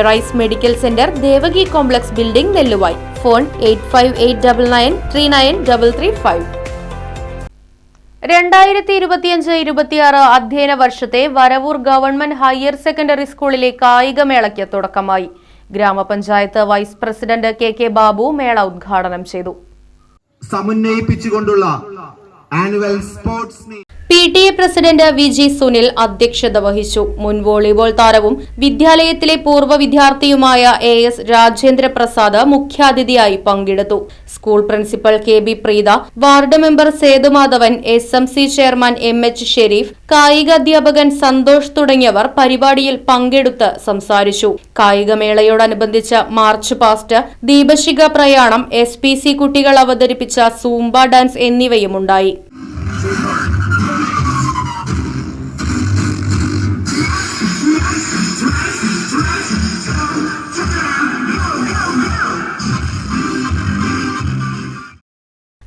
Arise medical centre Devaki complex building Nelluvai. Phone eight five രണ്ടായിരത്തി ഇരുപത്തിയഞ്ച് ഇരുപത്തിയാറ് അധ്യയന വർഷത്തെ വരവൂർ ഗവൺമെന്റ് ഹയർ സെക്കൻഡറി സ്കൂളിലെ കായികമേളയ്ക്ക് തുടക്കമായി. ഗ്രാമപഞ്ചായത്ത് vice president K K Babu മേള ഉദ്ഘാടനം ചെയ്തു. സമന്വയിപ്പിച്ചുകൊണ്ടുള്ള annual sports P T A president V G Sunil അധ്യക്ഷത വഹിച്ചു. മുൻ വോളിബോൾ താരവും വിദ്യാലയത്തിലെ പൂർവ വിദ്യാർത്ഥിയുമായ എ എസ് രാജേന്ദ്ര പ്രസാദ് മുഖ്യാതിഥിയായി പങ്കെടുത്തു. School principal K B Preetha ward member Sethumadhavan S M C chairman M H Sharif കായികാധ്യാപകൻ Santhosh തുടങ്ങിയവർ പരിപാടിയിൽ പങ്കെടുത്ത് സംസാരിച്ചു. കായികമേളയോടനുബന്ധിച്ച് മാർച്ച് പാസ്റ്റ് ദീപശിഖ പ്രയാണം എസ് കുട്ടികൾ അവതരിപ്പിച്ച സൂംബ ഡാൻസ് എന്നിവയുമുണ്ടായി.